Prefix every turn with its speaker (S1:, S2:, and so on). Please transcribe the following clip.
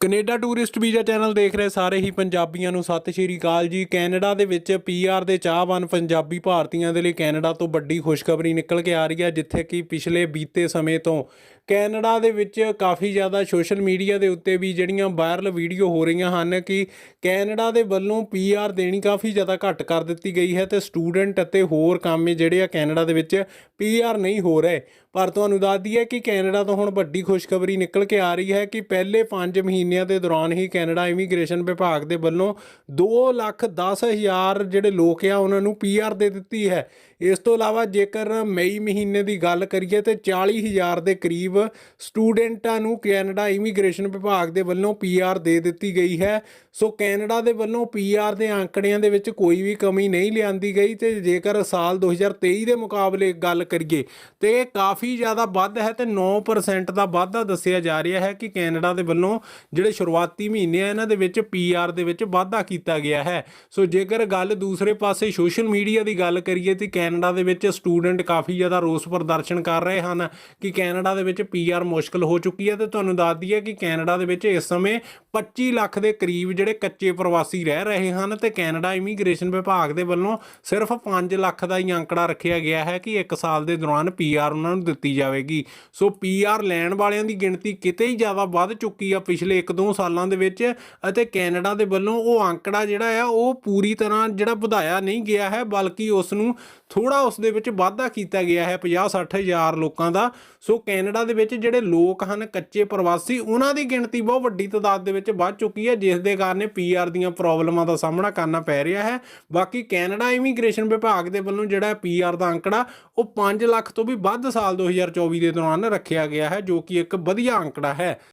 S1: Canada tourist visa channel ਦੇਖ ਰਹੇ ਸਾਰੇ ਹੀ ਪੰਜਾਬੀਆਂ ਨੂੰ। ਸਤਿ ਸ਼੍ਰੀ ਅਕਾਲ ਜੀ। ਕੈਨੇਡਾ ਦੇ ਵਿੱਚ ਪੀਆਰ ਦੇ ਚਾਹਵਾਨ ਪੰਜਾਬੀ ਭਾਰਤੀਆਂ ਦੇ ਲਈ ਕੈਨੇਡਾ ਤੋਂ ਵੱਡੀ ਖੁਸ਼ਖਬਰੀ ਨਿਕਲ ਕੇ ਆ ਰਹੀ ਹੈ, ਜਿੱਥੇ ਕਿ ਪਿਛਲੇ ਬੀਤੇ ਸਮੇਂ ਤੋਂ ਕੈਨੇਡਾ ਦੇ ਵਿੱਚ ਕਾਫੀ ਜ਼ਿਆਦਾ ਸੋਸ਼ਲ ਮੀਡੀਆ ਦੇ ਉੱਤੇ ਵੀ ਜਿਹੜੀਆਂ ਵਾਇਰਲ ਵੀਡੀਓ ਹੋ ਰਹੀਆਂ ਹਨ ਕਿ ਕੈਨੇਡਾ ਦੇ ਵੱਲੋਂ ਪੀਆਰ ਦੇਣੀ ਕਾਫੀ ਜ਼ਿਆਦਾ ਘੱਟ ਕਰ ਦਿੱਤੀ ਗਈ ਹੈ ਤੇ ਸਟੂਡੈਂਟ ਅਤੇ ਹੋਰ ਕਾਮੇ ਜਿਹੜੇ ਆ ਕੈਨੇਡਾ ਦੇ ਵਿੱਚ ਪੀਆਰ ਨਹੀਂ ਹੋ ਰਹੇ। ਪਰ ਤੁਹਾਨੂੰ ਦੱਸ ਦਈਏ ਕਿ ਕੈਨੇਡਾ ਤੋਂ ਹੁਣ ਵੱਡੀ ਖੁਸ਼ਖਬਰੀ ਨਿਕਲ ਕੇ ਆ ਰਹੀ ਹੈ ਕਿ ਪਹਿਲੇ 5 ਮਹੀਨਿਆਂ ਦੇ ਦੌਰਾਨ ਹੀ ਕੈਨੇਡਾ ਇਮੀਗ੍ਰੇਸ਼ਨ ਵਿਭਾਗ ਦੇ ਵੱਲੋਂ 2 ਲੱਖ 10 ਹਜ਼ਾਰ ਜਿਹੜੇ ਲੋਕ ਆ ਉਹਨਾਂ ਨੂੰ ਪੀਆਰ ਦੇ ਦਿੱਤੀ ਹੈ। ਇਸ ਤੋਂ ਇਲਾਵਾ ਜੇਕਰ ਮਈ ਮਹੀਨੇ ਦੀ ਗੱਲ ਕਰੀਏ ਤੇ 40 ਹਜ਼ਾਰ ਦੇ ਕਰੀਬ ਸਟੂਡੈਂਟਾਂ ਨੂੰ ਕੈਨੇਡਾ ਇਮੀਗ੍ਰੇਸ਼ਨ ਵਿਭਾਗ ਦੇ ਵੱਲੋਂ ਪੀਆਰ ਦੇ ਦਿੱਤੀ ਗਈ ਹੈ। ਸੋ ਕੈਨੇਡਾ ਦੇ ਵੱਲੋਂ ਪੀਆਰ ਦੇ ਅੰਕੜਿਆਂ ਦੇ ਵਿੱਚ ਕੋਈ ਵੀ ਕਮੀ ਨਹੀਂ ਲਿਆਂਦੀ ਗਈ ਤੇ ਜੇਕਰ ਸਾਲ 2023 ਦੇ ਮੁਕਾਬਲੇ ਗੱਲ ਕਰੀਏ ਤੇ ਇਹ ਕਾਫੀ ਜ਼ਿਆਦਾ ਵੱਧ ਹੈ ਤੇ 9% ਦਾ ਵਾਧਾ ਦੱਸਿਆ ਜਾ ਰਿਹਾ ਹੈ ਕਿ ਕੈਨੇਡਾ ਦੇ ਵੱਲੋਂ ਜਿਹੜੇ ਸ਼ੁਰੂਆਤੀ ਮਹੀਨੇ ਆ, ਇਹਨਾਂ ਦੇ ਵਿੱਚ ਪੀਆਰ ਦੇ ਵਿੱਚ ਵਾਧਾ ਕੀਤਾ ਗਿਆ ਹੈ। ਸੋ ਜੇਕਰ ਗੱਲ ਦੂਸਰੇ ਪਾਸੇ ਸੋਸ਼ਲ ਮੀਡੀਆ ਦੀ ਗੱਲ ਕਰੀਏ ਤੇ ਕੈਨੇਡਾ ਦੇ ਵਿੱਚ ਸਟੂਡੈਂਟ ਕਾਫੀ ਜ਼ਿਆਦਾ ਰੋਸ ਪ੍ਰਦਰਸ਼ਨ ਕਰ ਰਹੇ ਹਨ ਕਿ ਕੈਨੇਡਾ ਦੇ ਵਿੱਚ ਪੀਆਰ ਮੁਸ਼ਕਲ ਹੋ ਚੁੱਕੀ ਹੈ ਤੇ ਤੁਹਾਨੂੰ ਦੱਸ ਦਈਏ ਕਿ ਕੈਨੇਡਾ ਦੇ ਵਿੱਚ ਇਸ ਸਮੇਂ 25 ਲੱਖ ਦੇ ਕਰੀਬ ਜਿਹੜੇ ਕੱਚੇ ਪ੍ਰਵਾਸੀ ਰਹਿ ਰਹੇ ਹਨ ਤੇ ਕੈਨੇਡਾ ਇਮੀਗ੍ਰੇਸ਼ਨ ਵਿਭਾਗ ਦੇ ਵੱਲੋਂ ਸਿਰਫ 5 ਲੱਖ ਦਾ ਹੀ ਅੰਕੜਾ ਰੱਖਿਆ ਗਿਆ ਹੈ ਕਿ 1 ਸਾਲ ਦੇ ਦੌਰਾਨ ਪੀਆਰ ਉਹਨਾਂ ਨੂੰ ਦਿੱਤੀ ਜਾਵੇਗੀ। ਸੋ ਪੀਆਰ ਲੈਣ ਵਾਲਿਆਂ ਦੀ ਗਿਣਤੀ ਕਿਤੇ ਹੀ ਜ਼ਿਆਦਾ ਵੱਧ ਚੁੱਕੀ ਆ ਪਿਛਲੇ 1-2 ਸਾਲਾਂ ਦੇ ਵਿੱਚ ਅਤੇ ਕੈਨੇਡਾ ਦੇ ਵੱਲੋਂ ਉਹ ਅੰਕੜਾ ਜਿਹੜਾ ਆ ਉਹ ਪੂਰੀ ਤਰ੍ਹਾਂ ਜਿਹੜਾ ਵਧਾਇਆ ਨਹੀਂ ਗਿਆ ਹੈ, ਬਲਕਿ ਉਸ ਨੂੰ ਥੋੜਾ ਉਸ ਦੇ ਵਿੱਚ ਵਾਧਾ ਕੀਤਾ ਗਿਆ ਹੈ 50-60 ਹਜ਼ਾਰ ਲੋਕਾਂ ਦਾ। ਸੋ ਕੈਨੇਡਾ ਦੇ ਵਿੱਚ ਜਿਹੜੇ ਲੋਕ ਹਨ, ਕੱਚੇ ਪ੍ਰਵਾਸੀ, ਉਹਨਾਂ ਦੀ ਗਿਣਤੀ ਬਹੁਤ ਵੱਡੀ ਤਾਦਾਦ ਦੇ ਵਿੱਚ ਵੱਧ ਚੁੱਕੀ ਹੈ, ਜਿਸ ਦੇ ਕਾਰਨ ਪੀਆਰ ਦੀਆਂ ਪ੍ਰੋਬਲਮਾਂ ਦਾ ਸਾਹਮਣਾ ਕਰਨਾ ਪੈ ਰਿਹਾ ਹੈ। ਬਾਕੀ ਕੈਨੇਡਾ ਇਮੀਗ੍ਰੇਸ਼ਨ ਵਿਭਾਗ ਦੇ ਵੱਲੋਂ ਜਿਹੜਾ ਪੀਆਰ ਦਾ ਅੰਕੜਾ, ਉਹ 5 ਲੱਖ ਤੋਂ ਵੀ ਵੱਧ ਸਾਲ 2024 ਦੇ ਦੌਰਾਨ ਰੱਖਿਆ ਗਿਆ ਹੈ, ਜੋ ਕਿ ਇੱਕ ਵਧੀਆ ਅੰਕੜਾ ਹੈ।